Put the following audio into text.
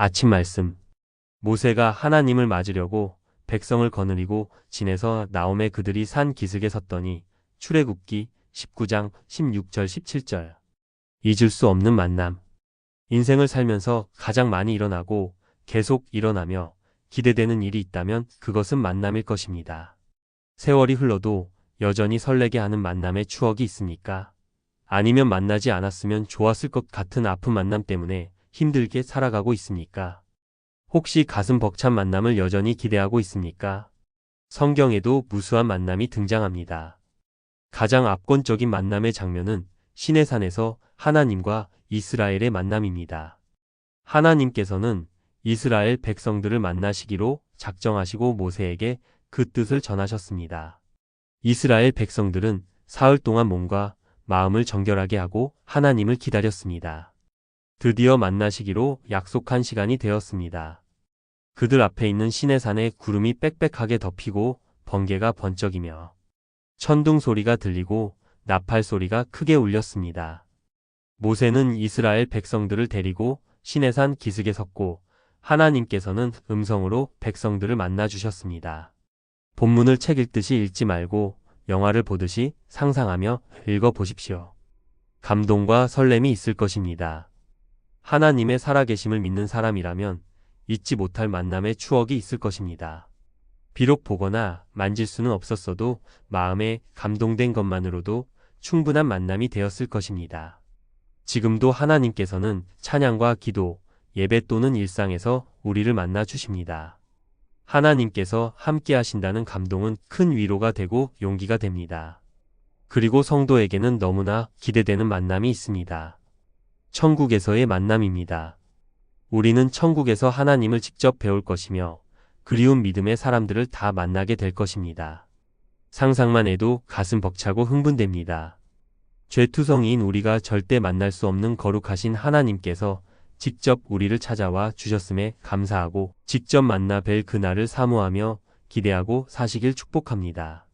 아침 말씀. 모세가 하나님을 맞으려고 백성을 거느리고 진에서 나옴에 그들이 산 기슭에 섰더니 출애굽기 19장 16절 17절. 잊을 수 없는 만남. 인생을 살면서 가장 많이 일어나고 계속 일어나며 기대되는 일이 있다면 그것은 만남일 것입니다. 세월이 흘러도 여전히 설레게 하는 만남의 추억이 있습니까? 아니면 만나지 않았으면 좋았을 것 같은 아픈 만남 때문에 힘들게 살아가고 있습니까? 혹시 가슴 벅찬 만남을 여전히 기대하고 있습니까? 성경에도 무수한 만남이 등장합니다. 가장 압권적인 만남의 장면은 시내산에서 하나님과 이스라엘의 만남입니다. 하나님께서는 이스라엘 백성들을 만나시기로 작정하시고 모세에게 그 뜻을 전하셨습니다. 이스라엘 백성들은 사흘 동안 몸과 마음을 정결하게 하고 하나님을 기다렸습니다. 드디어 만나시기로 약속한 시간이 되었습니다. 그들 앞에 있는 시내산에 구름이 빽빽하게 덮이고 번개가 번쩍이며 천둥 소리가 들리고 나팔 소리가 크게 울렸습니다. 모세는 이스라엘 백성들을 데리고 시내산 기슭에 섰고 하나님께서는 음성으로 백성들을 만나 주셨습니다. 본문을 책 읽듯이 읽지 말고 영화를 보듯이 상상하며 읽어 보십시오. 감동과 설렘이 있을 것입니다. 하나님의 살아계심을 믿는 사람이라면 잊지 못할 만남의 추억이 있을 것입니다. 비록 보거나 만질 수는 없었어도 마음에 감동된 것만으로도 충분한 만남이 되었을 것입니다. 지금도 하나님께서는 찬양과 기도, 예배 또는 일상에서 우리를 만나 주십니다. 하나님께서 함께 하신다는 감동은 큰 위로가 되고 용기가 됩니다. 그리고 성도에게는 너무나 기대되는 만남이 있습니다. 천국에서의 만남입니다. 우리는 천국에서 하나님을 직접 배울 것이며 그리운 믿음의 사람들을 다 만나게 될 것입니다. 상상만 해도 가슴 벅차고 흥분됩니다. 죄투성이인 우리가 절대 만날 수 없는 거룩하신 하나님께서 직접 우리를 찾아와 주셨음에 감사하고 직접 만나 뵐 그날을 사모하며 기대하고 사시길 축복합니다.